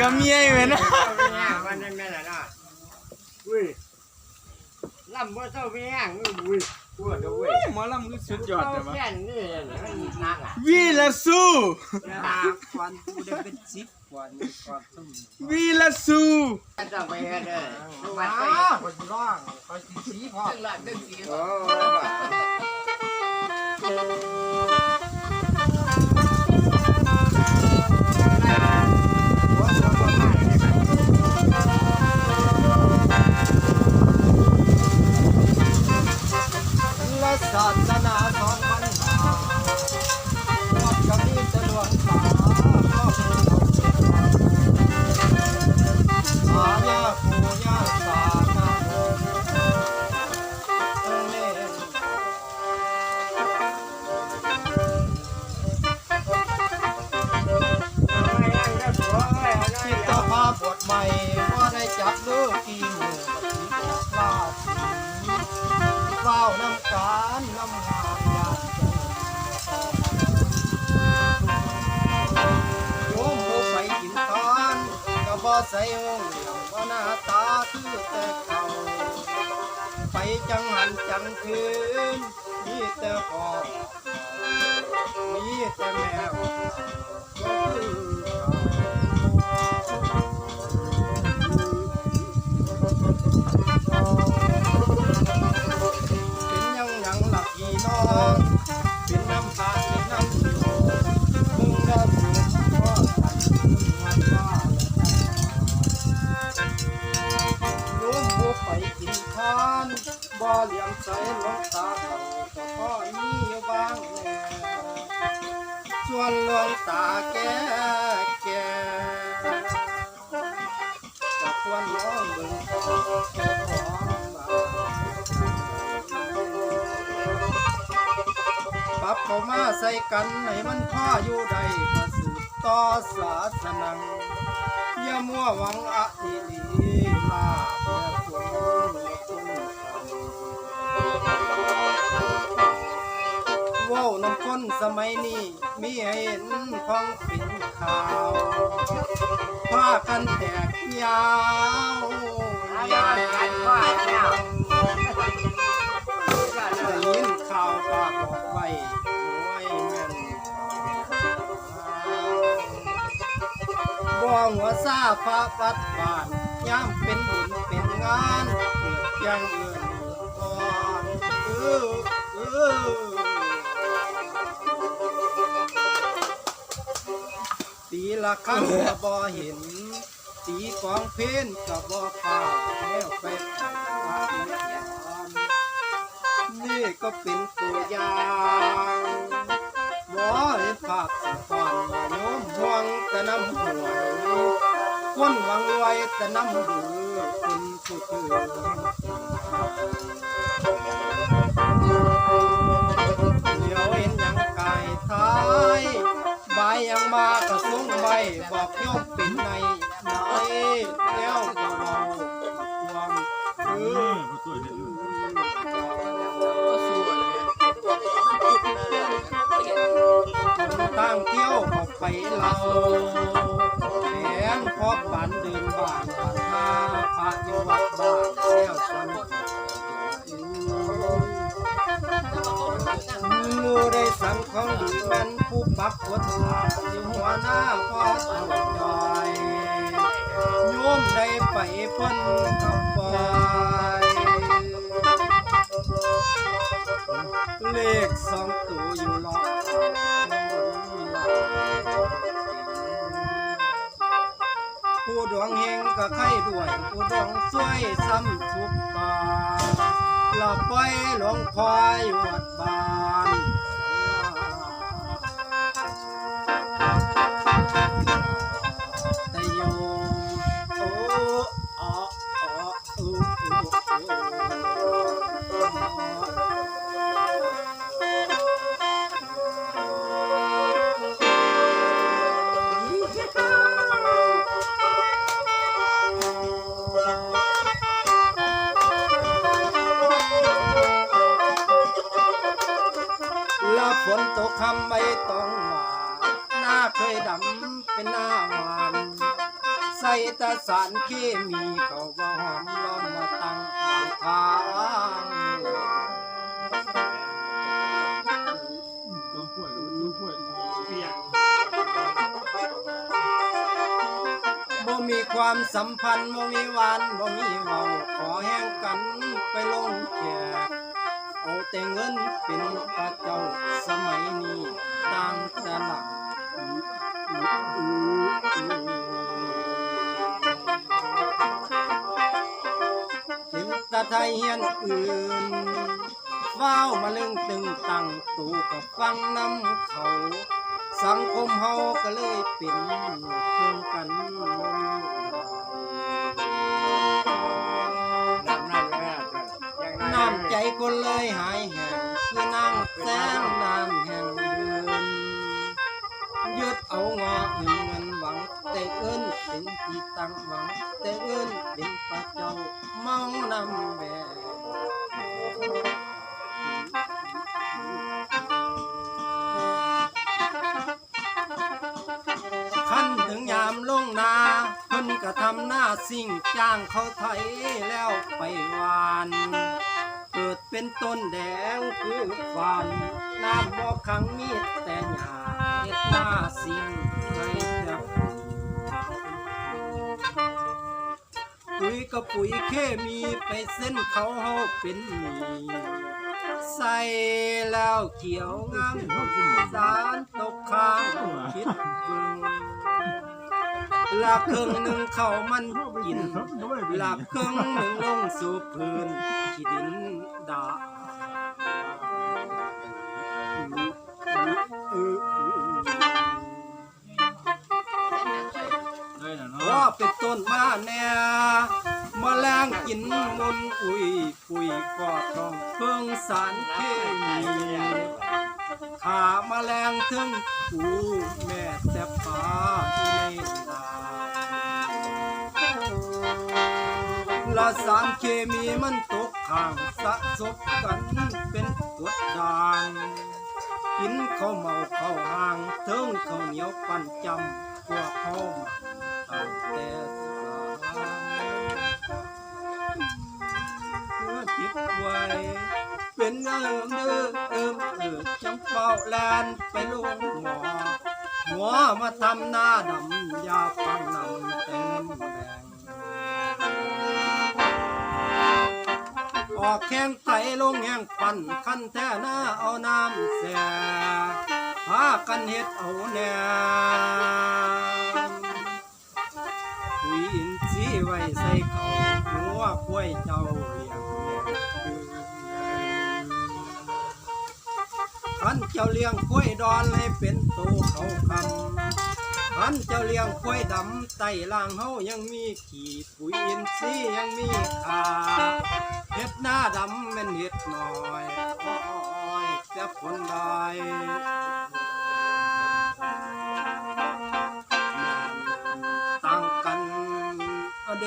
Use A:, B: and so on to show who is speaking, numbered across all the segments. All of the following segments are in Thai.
A: กับเมียอยู่แม่นะ
B: มันนั่นแม่นน่ะอุ้ยลำว่าเจ้าแม่งอุ้ยปวดเว้ย
A: หมอลำคือสุดยอดแต่ว่า
B: แค่นี้มันนักอะ
A: วีละสู้
C: ควันกูได้เป็นสิบควันควันตุ้ม
A: วีละสู้
B: จะไปกันเด้อทุกวั
C: ว้าน
B: ไป
C: วคนร้องคนสีสีพอ
B: โอ้
C: และ ใส่หงเหลี่ยมว่าหน้าตาคือแต่เขาไปจังหันจังคืนมีแต่พ่อมีแต่แมวก็คือ กินทานบ่เหลี่ยมใสหลวงตาเขาก็พ่อมีอยู่บ้างแน่ส่วนหลวงตาแก่แก่ก็ควรน้องเบิ่งเจ้าของบ้านปรับเข้ามาใส่กันให้มันพ่ออยู่ใดก็สืบต่อศาสนังอย่ามัวหวังอะทีลีลาเนสมัยนี้มีให้เห็นพ้องเป็นขาวผ้ากันแตกยาวยาว
B: กันว่าแล้ว
C: ได้ยินข่าวปากบอกไว้รวยแม่นบ่หัวซาฟ้าปัดบานยามเป็นบุญเป็นงานเกิดยังเอื่นก่อนเออเออ ตีละครั้งกบ่เห็น ตีกองเพนก็บ่ฟ้าแล้วไปว่าอีกอย่างนี่ก็เป็นตัวอย่างหมอเห็นภาพสะท้อนว่าโน้มห่วงแต่น้ำห่วคนหวังไว้แต่น้ำหือคุณผู้ถือ มากระสุงใบบอกโยมเป็นในไหนแล้วก็เบาควางคือ ตั้งเที่ยวออกไปเรา ได้สังของดีแม่นผู้ปักกดหาอยู่หัวหน้าพ่อเจ้าจอยโยมได้ไปพ้นกับปอยเลขสองตัวอยู่หลอกผู้ดวงเฮงก็ไข่ด้วย ผู้ดวงสวยซ้ำทุกตา หลับไปหลวงพายวัดบ้านำไม่ต้องหวานหน้าเคยดำเป็นหน้าหวานใส่ตะสารเคมีเขาบ่หอมล้อมมาตั้งทาง
A: ต้มป่วยต้มป่วย
B: เปียก
C: บ่มีความสัมพันธ์บ่มีหวานบ่มีเว้าขอ แต่เงินเป็นพระเจ้าสมัยนี้ต่างแต่หลักถึงตาไทยเฮียนอื่นว้าวมาเลึงตึงตั้งตูกับฟังน้ำเขา สังคมเฮาก็เลยเป็นเพื่อนกันบ่มี ใจคนเลยหายแห่งคือนางแสงน้ำแห่งเดือนยึดเอางอเงินหวัง แต่เอินเป็นที่ตั้งหวัง แต่เอินเป็นพระเจ้าเมานำแบกขั้นถึงยามลงนาเพิ่นก็ทำหน้าสิ่งจ้างเขาไถแล้วไปหวาน เกิดเป็นต้นแดงคือฟันน้ำบ่ขังมีแต่หญ้าเฮ็ดหน้าสิ่งให้แต่ปุ๋ยก็ปุ๋ยเคมีไปเส้นเขาเฮาเป็นหนี้ใส่แล้วเขียวงามสารตกค้างคิดเบิ่ง ลาบครึ่องหนึ่งเขามันกินหลับครึ่องหนึ่งลงสู่พื้นที่ดินดาเออ
A: เนาะ
C: ว่าเป็นต้นมาแน่มาแรงกินมนอุยปุยก็ต้องเพิ่งสารเคมีขามาแรงถึงกูแม่แต่ปาที่า ละสารเคมีมันตกข้างสะสมกันเป็นกดดานกินข้าวเมาข้าวห่างเทิงข้าวเหนียวปั่นจำพวกเขามาตั้งแต่สาเพื่อติดไวเป็นเอิมเด้อเอิมเออจังเฝ้าแลนไปลงหมอหัวมาทำหน้าดำยาฟังนำ ออกแข้งไตลงแห้งปั่นคันแท่หน้าเอาน้ำแส่พากันเฮ็ดเอาแนวปุ๋ยอินทรีย์ไว้ใส่เขาหัวกล้วยเจ้าเลียงคันเจ้าเลี้ยงกล้วยดอนให้เป็นโตเขา พันเจ้าเลี้ยงควายดำไต่ล่างเฮายังมีขี่ปุ๋ยอินทรีย์ยังมีขาเห็ดหน้าดำแม่นเห็ดน้อยโอ้ยจะผลได้ตั้งกันอเด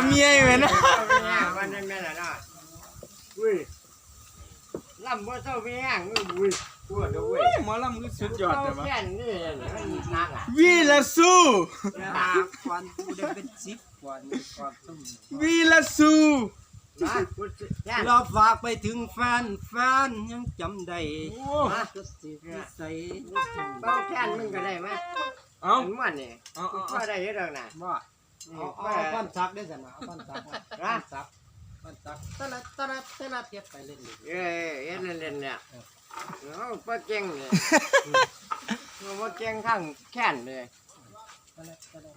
C: กอยู่จะ
A: ไปกับเมียอยู่นะ
B: เนี่ยมันนั่นแม่น่ะเนาะอุ้ยลำบ่เศร้าไม่แห้งอุ้ยปวดเลยเว้ย
A: หมอลำคือสุดยอด
B: เศร้า
A: แต่ว่า
B: แค่นี้มันนักอะ
A: วีละสู้
C: ตาควันกูได้เป็นสิบควันความสม
A: วีละสู้
B: นะกูแค่น
C: เราฝากไปถึงแฟนแฟนยังจำได้
A: โอ้
B: มา
C: ก็สิพิใส่
B: เบ้าแค่นมึงก็ได้ไหม
A: เอา
B: อันมันนี่
A: เอาเอา
B: ก็ได้เยอะแล้วนะ
C: ว่า
B: นี่
C: เอา
B: ก็
C: เอาปั้นซักได้สินะเอาปั้นซักมา
B: นะ
C: ปั้นซักปั้นซักตะละตะละตะละเทียบไปเล่นเลย
B: เอ้ยเอ็นเล่นๆเนี่ยเอาปลาเก่งเลยเอาปลาเก่งข้างแค่นเลย
C: ตะละตะละ